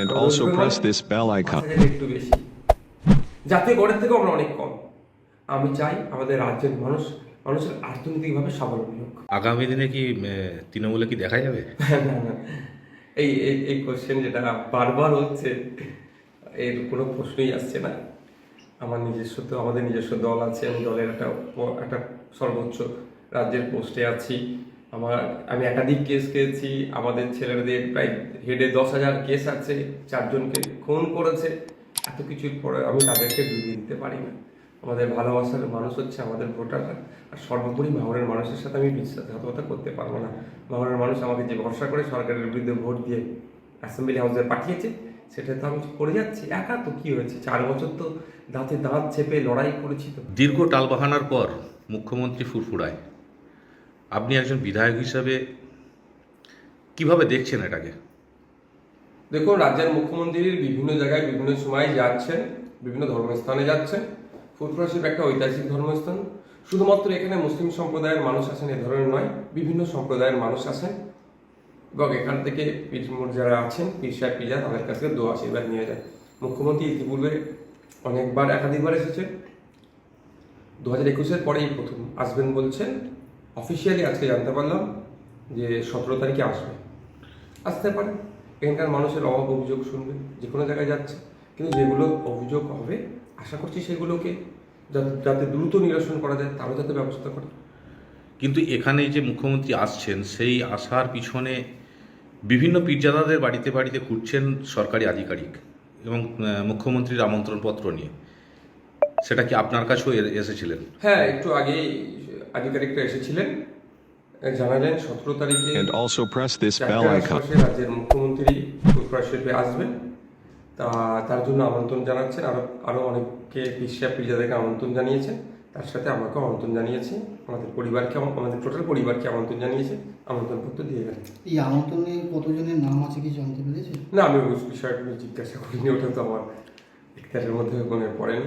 And also press this bell icon. একটু বেশি। জাতীয় গড়ের থেকেও আমরা অনেক কম। আমি চাই আমাদের রাজ্যের মানুষ মানুষের অর্থনৈতিকভাবে স্বাবলম্বী হোক। আগামী দিনে কি তৃণমূলে কি দেখা যাবে? এই এই কোশ্চেন যেটা বারবার হচ্ছে এর কোনো প্রশ্নই আসছে না। আমার নিজস্ব তো আমাদের নিজস্ব দল আছে আমি দলের একটা একটা সর্বোচ্চ রাজ্যের পোস্টে আছি। আমার, আমি একাধিক কেস খেয়েছি, আমাদের ছেলেদের প্রায় হেডে দশ হাজার কেস আছে, চারজনকে খুন করেছে, এত কিছুর পরে আমি তাদেরকে ডুবিয়ে দিতে পারি না। আমাদের ভালোবাসার মানুষ হচ্ছে আমাদের ভোটাররা, আর সর্বোপরি মাহরের মানুষের সাথে আমি বিশ্বাসঘাতকতা করতে পারব না। মাহরের মানুষ আমাকে যে ভরসা করে সরকারের বিরুদ্ধে ভোট দিয়ে অ্যাসেম্বলি হাউসে পাঠিয়েছে, সেটা তো আমি করে যাচ্ছি। একা তো কী হয়েছে? চার বছর তো দাঁতে দাঁত চেপে লড়াই করেছি তো। দীর্ঘ টালবাহানার পর মুখ্যমন্ত্রী ফুরফুরায়। আপনি একজন বিধায়ক হিসাবে কীভাবে দেখছেন এটাকে? দেখুন, রাজ্যের মুখ্যমন্ত্রী বিভিন্ন জায়গায় বিভিন্ন সময় যাচ্ছেন, বিভিন্ন ধর্মস্থানে যাচ্ছেন। ফুরফুরা শিব একটা ঐতিহাসিক ধর্মস্থান। শুধুমাত্র এখানে মুসলিম সম্প্রদায়ের মানুষ আসেন এ ধরনের নয়, বিভিন্ন সম্প্রদায়ের মানুষ আসেন। এবং এখান থেকে পীর যারা আছেন, পীর সাহেব পিজা তাদের কাছ দোয়া, আশীর্বাদ নিয়ে যায় মুখ্যমন্ত্রী ইতিপূর্বে অনেকবার একাধিকবার এসেছেন। দু হাজার একুশের পরেই প্রথম আসবেন বলছেন। অফিসিয়ালি আজকে জানতে পারলাম যে সতেরো তারিখে আসবে। আসতে পারে। এখানকার মানুষের অভাব অভিযোগ শুনবে যে কোনো জায়গায় যাচ্ছে। কিন্তু যেগুলো অভিযোগ হবে আশা করছি সেগুলোকে যাতে যাতে দ্রুত নিরসন করা যায় তারও যাতে ব্যবস্থা করে কিন্তু এখানে যে মুখ্যমন্ত্রী আসছেন সেই আসার পিছনে বিভিন্ন পীরজাদাদের বাড়িতে বাড়িতে ঘুরছেন সরকারি আধিকারিক এবং মুখ্যমন্ত্রীর আমন্ত্রণপত্র নিয়ে। সেটা কি আপনার কাছেও এসেছিলেন? হ্যাঁ একটু আগেই আধিকারিকরা এসেছিলেন জানালেন সতেরো তারিখে রাজ্যের মুখ্যমন্ত্রী শরীফে আসবেন। তা তার জন্য আমন্ত্রণ জানাচ্ছেন। আরও আরও অনেককে পিসা পিজাদেরকে আমন্ত্রণ জানিয়েছেন। তার সাথে আমাকেও আমন্ত্রণ জানিয়েছে। আমাদের পরিবারকে আম- আমাদের টোটাল পরিবারকে আমন্ত্রণ জানিয়েছে। আমন্ত্রণপত্র দিয়ে গেলেন এই আমন্ত্রণে কতজনের নাম আছে কি জানতে পেরেছে না আমি ওই বিষয়টা জিজ্ঞাসা করিনি ওটা তো আমার ইফতারের মধ্যে মনে পড়েনি।